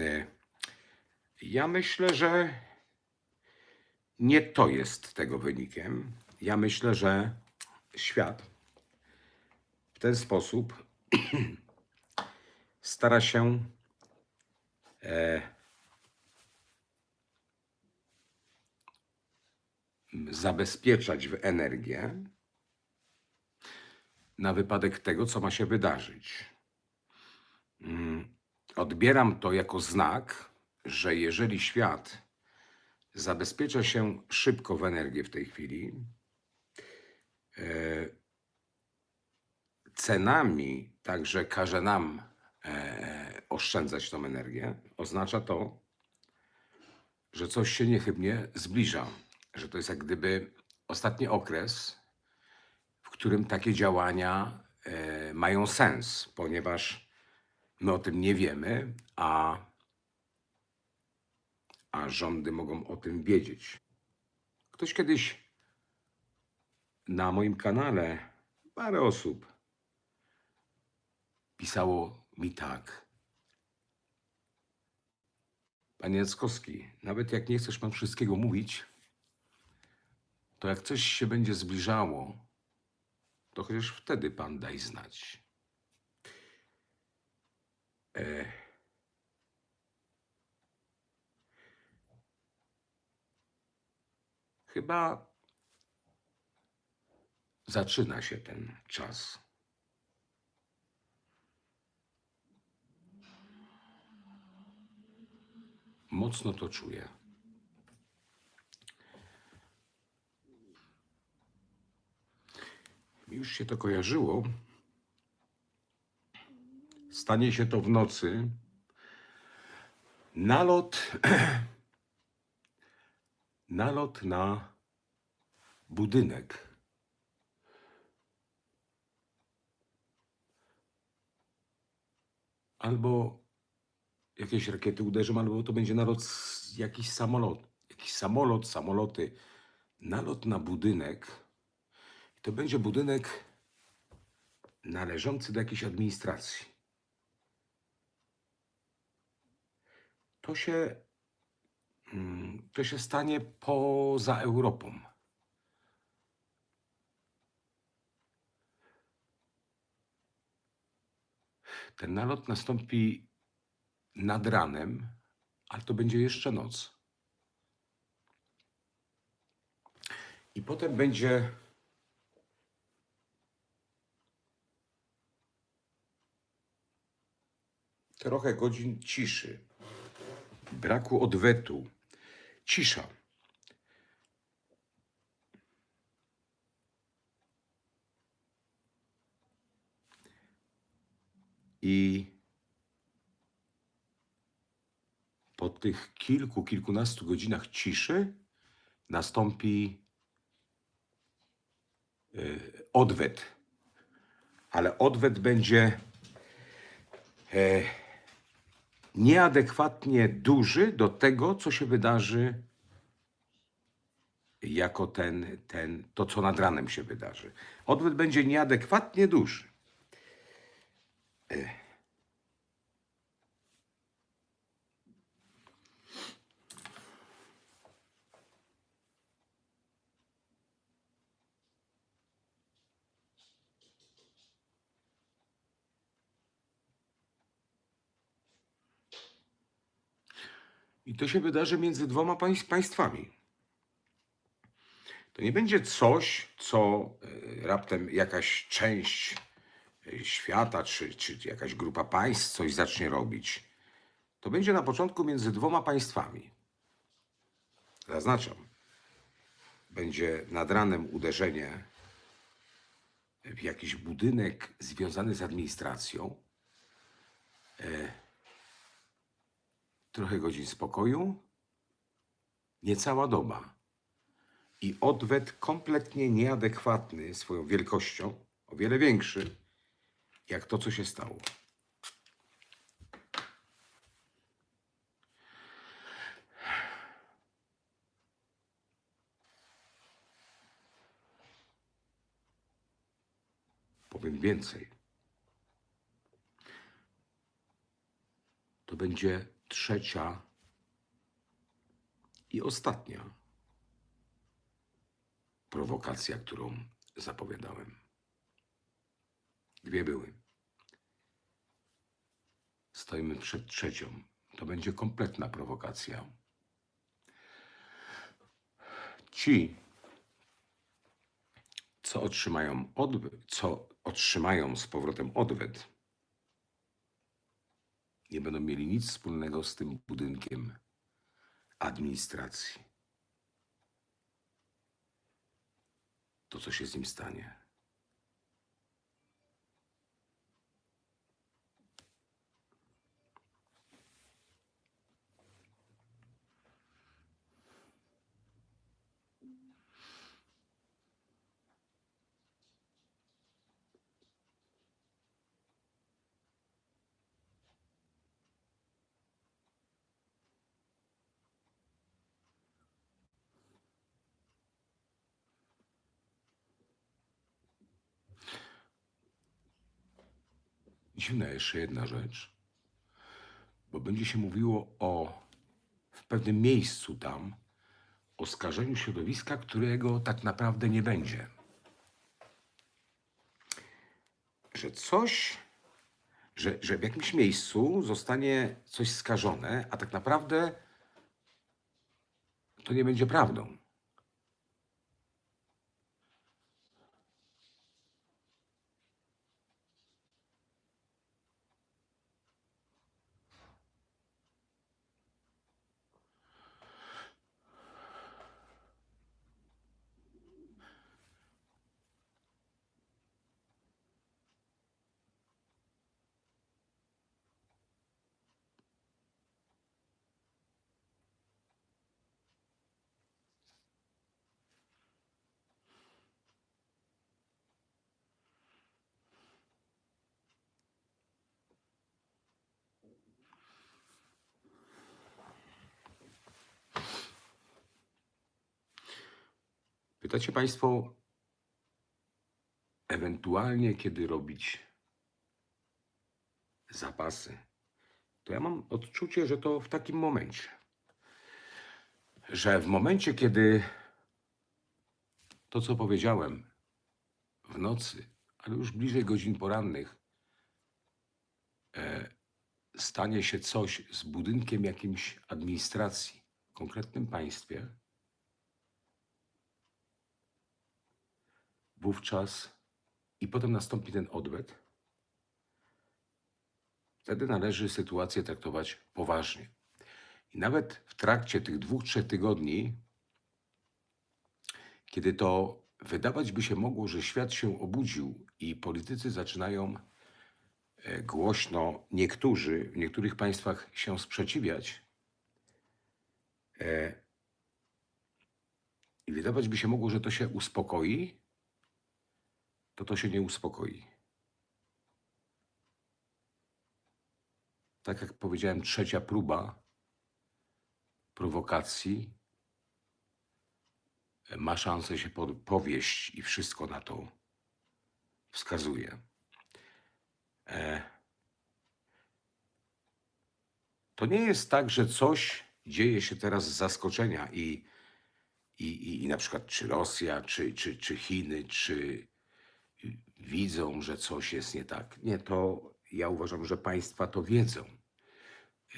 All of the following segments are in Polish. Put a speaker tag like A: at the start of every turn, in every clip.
A: E, Ja myślę, że nie to jest tego wynikiem. Ja myślę, że świat w ten sposób stara się e, zabezpieczać w energię na wypadek tego, co ma się wydarzyć. Odbieram to jako znak, że jeżeli świat zabezpiecza się szybko w energię w tej chwili, e, cenami także każe nam e, oszczędzać tą energię, oznacza to, że coś się niechybnie zbliża, że to jest jak gdyby ostatni okres, w którym takie działania e, mają sens, ponieważ my o tym nie wiemy, a, a rządy mogą o tym wiedzieć. Ktoś kiedyś na moim kanale, parę osób pisało mi tak. Panie Jackowski, nawet jak nie chcesz pan wszystkiego mówić, to jak coś się będzie zbliżało, to chociaż wtedy pan daj znać. E... Chyba zaczyna się ten czas. Mocno to czuję. Już się to kojarzyło. Stanie się to w nocy. Nalot. Nalot na budynek. Albo jakieś rakiety uderzą, albo to będzie nalot jakiś samolot. Jakiś samolot, samoloty. Nalot na budynek. To będzie budynek należący do jakiejś administracji. To się, mm, to się stanie poza Europą. Ten nalot nastąpi nad ranem, ale to będzie jeszcze noc. I potem będzie trochę godzin ciszy, braku odwetu, cisza. I po tych kilku, kilkunastu godzinach ciszy nastąpi y, odwet. Ale odwet będzie e, nieadekwatnie duży do tego, co się wydarzy jako ten, ten, to, co nad ranem się wydarzy. Odwet będzie nieadekwatnie duży. I to się wydarzy między dwoma państw, państwami. To nie będzie coś, co e, raptem jakaś część e, świata, czy, czy jakaś grupa państw coś zacznie robić. To będzie na początku między dwoma państwami. Zaznaczam. Będzie nad ranem uderzenie w jakiś budynek związany z administracją. Trochę godzin spokoju, niecała doba i odwet kompletnie nieadekwatny swoją wielkością, o wiele większy, jak to, co się stało. Powiem więcej. to będzie trzecia i ostatnia prowokacja, którą zapowiadałem. Dwie były. Stoimy przed trzecią. To będzie kompletna prowokacja. Ci, co otrzymają, odwet, co otrzymają z powrotem odwet, nie będą mieli nic wspólnego z tym budynkiem administracji. To, co się z nim stanie. Dziwna jeszcze jedna rzecz, bo będzie się mówiło o w pewnym miejscu tam o skażeniu środowiska, którego tak naprawdę nie będzie. Że coś, że, że w jakimś miejscu zostanie coś skażone, a tak naprawdę to nie będzie prawdą. Pytacie Państwo, ewentualnie kiedy robić zapasy, to ja mam odczucie, że to w takim momencie, że w momencie, kiedy to, co powiedziałem w nocy, ale już bliżej godzin porannych, e, stanie się coś z budynkiem jakimś administracji w konkretnym państwie, wówczas i potem nastąpi ten odwet, wtedy należy sytuację traktować poważnie. I nawet w trakcie tych dwóch, trzech tygodni, kiedy to wydawać by się mogło, że świat się obudził i politycy zaczynają e, głośno, niektórzy w niektórych państwach się sprzeciwiać, e, i wydawać by się mogło, że to się uspokoi, to to się nie uspokoi. Tak jak powiedziałem, trzecia próba prowokacji ma szansę się po- powieść i wszystko na to wskazuje. E, To nie jest tak, że coś dzieje się teraz z zaskoczenia i, i, i, i na przykład czy Rosja, czy, czy, czy Chiny, czy widzą, że coś jest nie tak. Nie, to ja uważam, że państwa to wiedzą.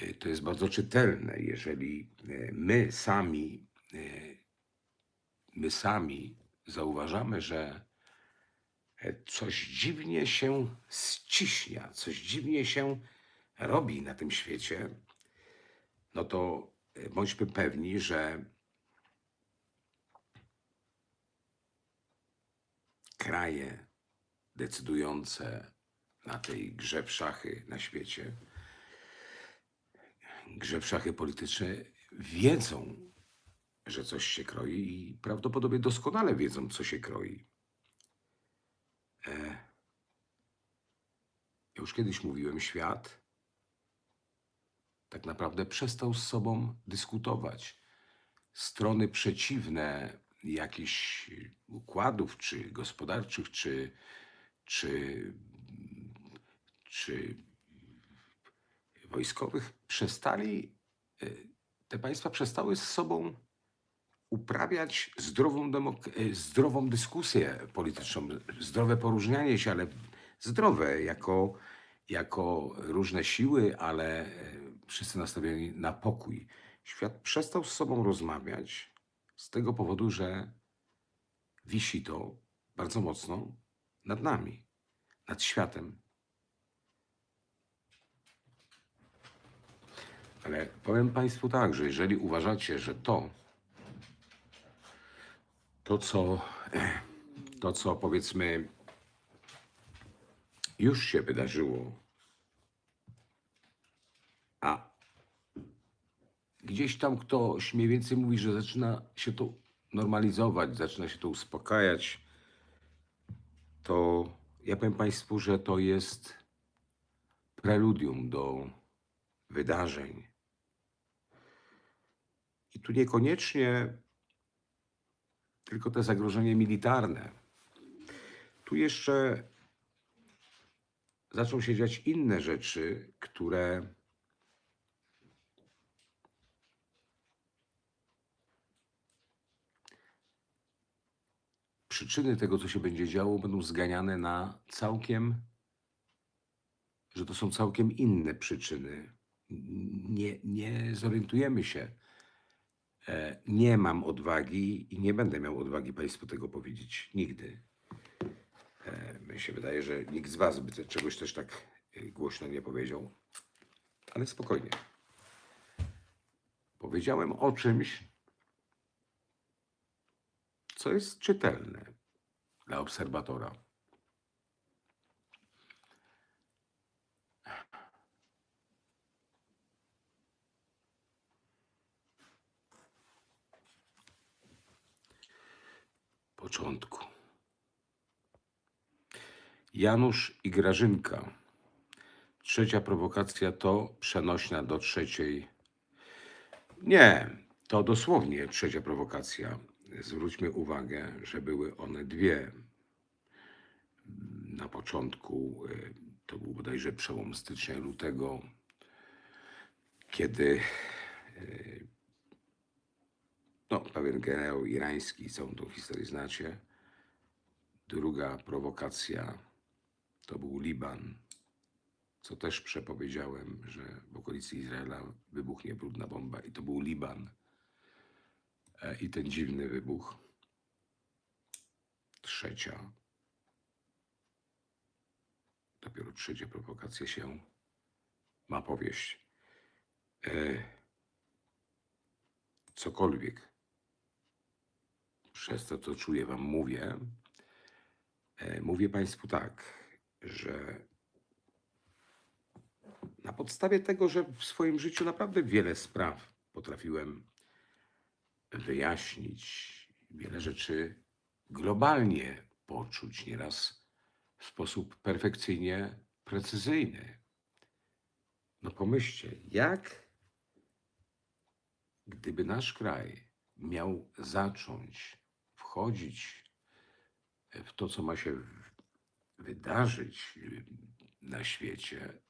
A: Y, To jest bardzo czytelne, jeżeli y, my sami, y, my sami zauważamy, że e, coś dziwnie się ściśnia, coś dziwnie się robi na tym świecie, no to e, bądźmy pewni, że kraje decydujące na tej grze w szachy na świecie, grze w szachy polityczne, wiedzą, że coś się kroi i prawdopodobnie doskonale wiedzą, co się kroi. E, już kiedyś mówiłem, świat tak naprawdę przestał z sobą dyskutować. Strony przeciwne jakichś układów, czy gospodarczych, czy, czy, czy wojskowych przestali, y, te państwa przestały z sobą uprawiać zdrową, y, zdrową dyskusję polityczną, zdrowe poróżnianie się, ale zdrowe jako, jako różne siły, ale y, wszyscy nastawieni na pokój. Świat przestał z sobą rozmawiać z tego powodu, że wisi to bardzo mocno nad nami, nad światem. Ale powiem Państwu tak, że jeżeli uważacie, że to, to co, to co powiedzmy już się wydarzyło, a gdzieś tam ktoś mniej więcej mówi, że zaczyna się to normalizować, zaczyna się to uspokajać, to ja powiem Państwu, że to jest preludium do wydarzeń. I tu niekoniecznie tylko te zagrożenie militarne. Tu jeszcze zaczną się dziać inne rzeczy, które przyczyny tego, co się będzie działo, będą zganiane na całkiem, że to są całkiem inne przyczyny. Nie, nie zorientujemy się. E, Nie mam odwagi i nie będę miał odwagi Państwu tego powiedzieć nigdy. E, Mi się wydaje, że nikt z Was by czegoś też tak e, głośno nie powiedział. Ale spokojnie. Powiedziałem o czymś, co jest czytelne dla obserwatora. Początku. Janusz i Grażynka. Trzecia prowokacja to przenośna do trzeciej. Nie, to dosłownie trzecia prowokacja. Zwróćmy uwagę, że były one dwie. Na początku y, to był bodajże przełom stycznia lutego, kiedy y, no, pewien generał irański, całą tą historię znacie. Druga prowokacja to był Liban, co też przepowiedziałem, że w okolicy Izraela wybuchnie brudna bomba i to był Liban. E, I ten dziwny wybuch. Trzecia. Dopiero trzecia prowokacja się ma powieść. E, cokolwiek przez to, co czuję, Wam mówię, e, mówię Państwu tak, że na podstawie tego, że w swoim życiu naprawdę wiele spraw potrafiłem wyjaśnić, wiele rzeczy globalnie poczuć, nieraz w sposób perfekcyjnie precyzyjny. No pomyślcie, jak gdyby nasz kraj miał zacząć wchodzić w to, co ma się wydarzyć na świecie,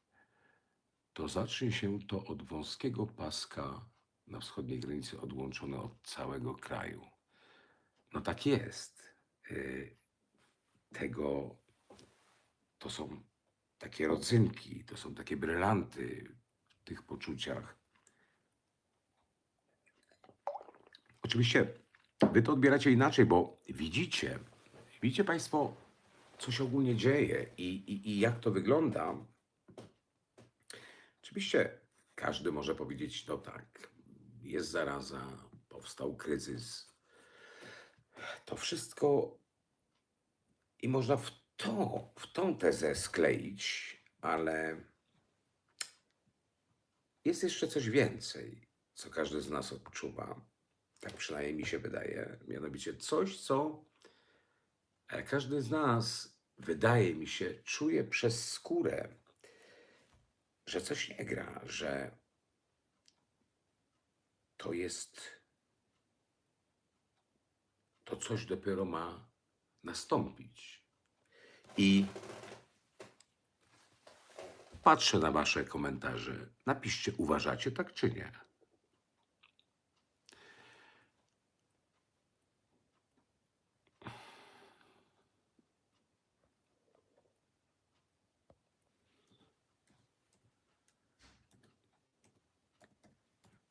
A: to zacznie się to od wąskiego paska na wschodniej granicy odłączone od całego kraju. No tak jest. Y, Tego to są takie rodzynki, to są takie brylanty w tych poczuciach. Oczywiście wy to odbieracie inaczej, bo widzicie, widzicie Państwo, co się ogólnie dzieje i, i, i jak to wygląda. Oczywiście każdy może powiedzieć, no tak, jest zaraza, powstał kryzys. To wszystko i można w to, w tą tezę skleić, ale jest jeszcze coś więcej, co każdy z nas odczuwa. Tak przynajmniej mi się wydaje. Mianowicie coś, co e, każdy z nas, wydaje mi się, czuje przez skórę, że coś nie gra, że to jest. To coś dopiero ma nastąpić. I patrzę na wasze komentarze. Napiszcie, uważacie tak czy nie?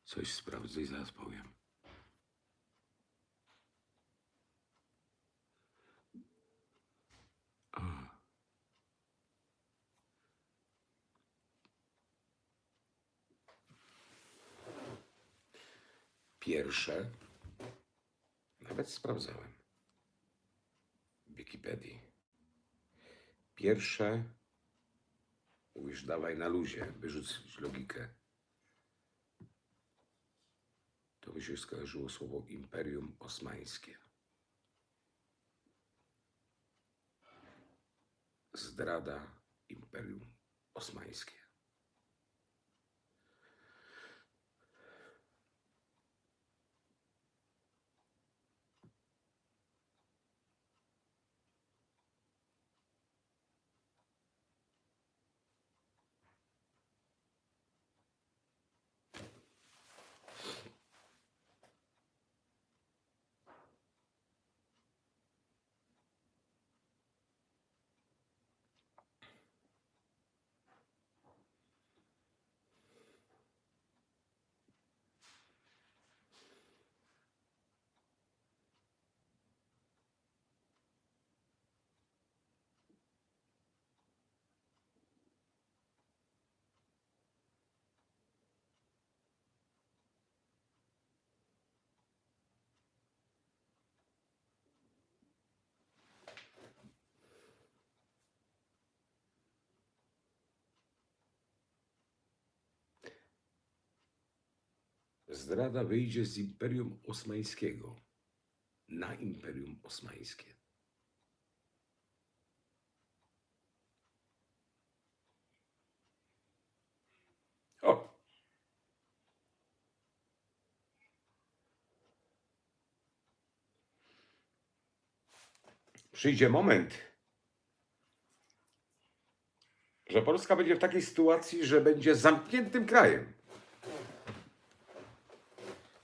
A: Coś sprawdzę i zaraz powiem. Pierwsze, nawet sprawdzałem Wikipedii. Pierwsze, mówisz, dawaj na luzie, wyrzuć logikę. To mi się skojarzyło słowo Imperium Osmańskie. Zdrada Imperium Osmańskie. Zdrada wyjdzie z Imperium Osmańskiego na Imperium Osmańskie. O! Przyjdzie moment, że Polska będzie w takiej sytuacji, że będzie zamkniętym krajem.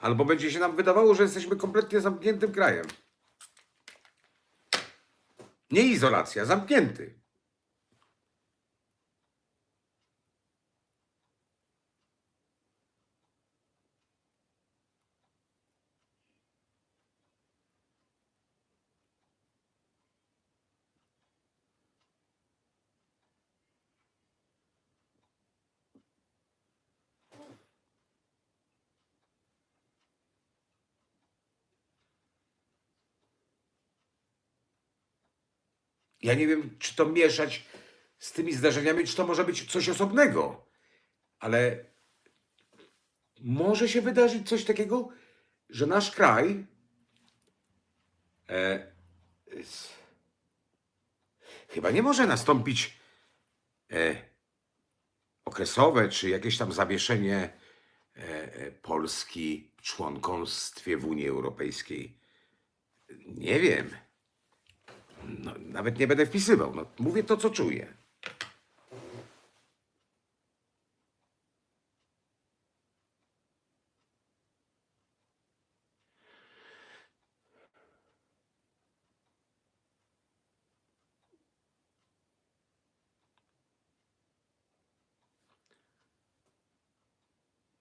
A: Albo będzie się nam wydawało, że jesteśmy kompletnie zamkniętym krajem. Nie izolacja, zamknięty. Ja nie wiem, czy to mieszać z tymi zdarzeniami, czy to może być coś osobnego, ale może się wydarzyć coś takiego, że nasz kraj e, s- chyba nie może nastąpić e, okresowe, czy jakieś tam zawieszenie e, e, Polski w członkostwie w Unii Europejskiej. Nie wiem. No, nawet nie będę wpisywał. No, mówię to, co czuję.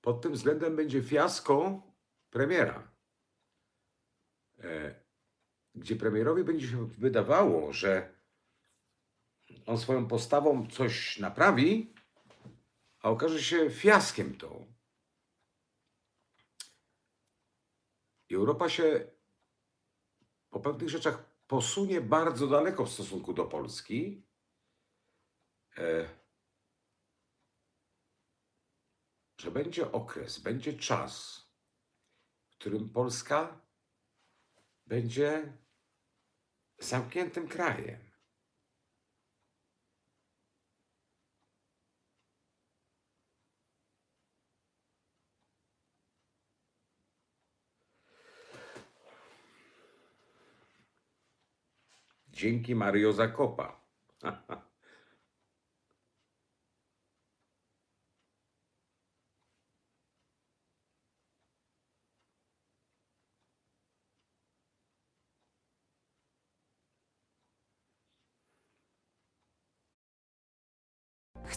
A: Pod tym względem będzie fiasko premiera. Gdzie premierowi będzie się wydawało, że on swoją postawą coś naprawi, a okaże się fiaskiem to. Europa się po pewnych rzeczach posunie bardzo daleko w stosunku do Polski. E, że będzie okres, będzie czas, w którym Polska będzie zamkniętym krajem. Dzięki Mario Zakopa.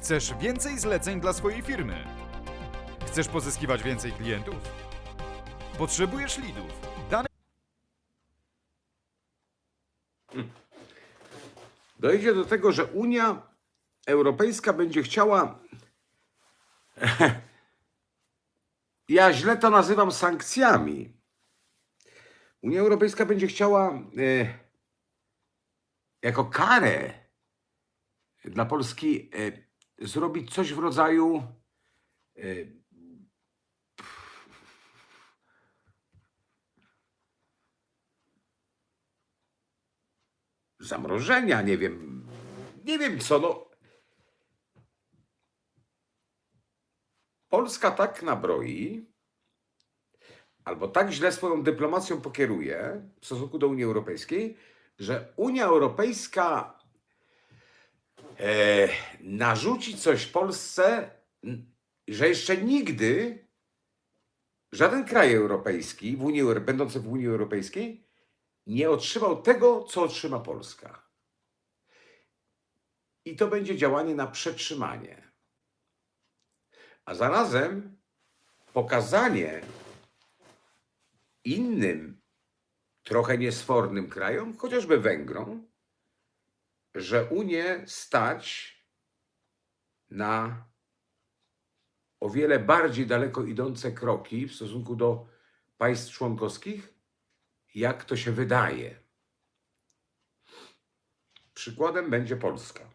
B: Chcesz więcej zleceń dla swojej firmy? Chcesz pozyskiwać więcej klientów? Potrzebujesz leadów, danych
A: Dojdzie do tego, że Unia Europejska będzie chciała. Ja źle to nazywam sankcjami. Unia Europejska będzie chciała e, jako karę dla Polski e, zrobić coś w rodzaju e, zamrożenia, nie wiem, nie wiem co, no. Polska tak nabroi, albo tak źle swoją dyplomacją pokieruje w stosunku do Unii Europejskiej, że Unia Europejska e, narzuci coś Polsce, że jeszcze nigdy żaden kraj europejski, w Unii, będący w Unii Europejskiej, nie otrzymał tego, co otrzyma Polska. I to będzie działanie na przetrzymanie. A zarazem pokazanie innym, trochę niesfornym krajom, chociażby Węgrom, że Unię stać na o wiele bardziej daleko idące kroki w stosunku do państw członkowskich, jak to się wydaje. Przykładem będzie Polska.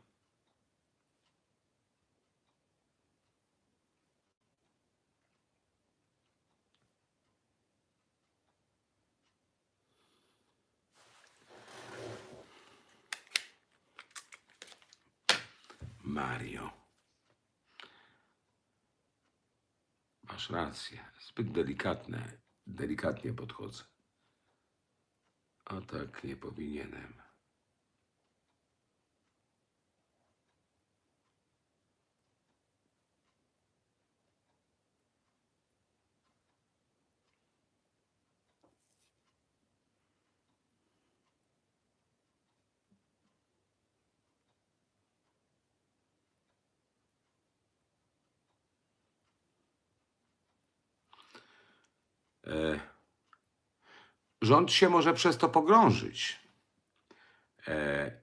A: Mario. Masz rację. Zbyt delikatne. Delikatnie podchodzę. A tak nie powinienem. Rząd się może przez to pogrążyć. E,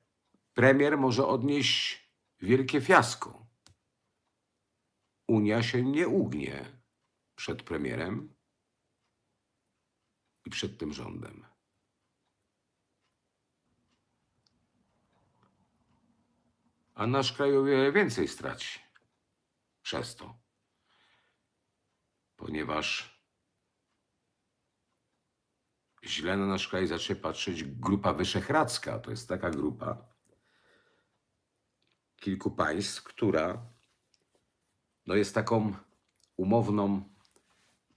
A: premier może odnieść wielkie fiasko. Unia się nie ugnie przed premierem i przed tym rządem. A nasz kraj o wiele więcej straci przez to, ponieważ źle na nasz kraj zacznie patrzeć Grupa Wyszehradzka. To jest taka grupa kilku państw, która no jest taką umowną,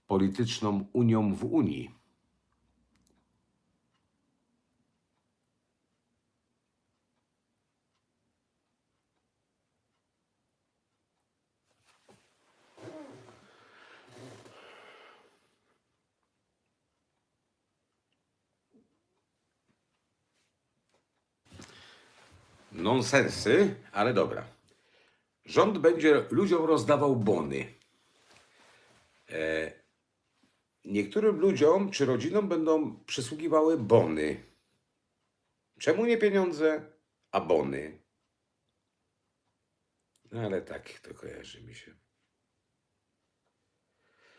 A: polityczną unią w Unii. Nonsensy, ale dobra. Rząd będzie ludziom rozdawał bony. E, niektórym ludziom czy rodzinom będą przysługiwały bony. Czemu nie pieniądze, a bony? No ale tak to kojarzy mi się.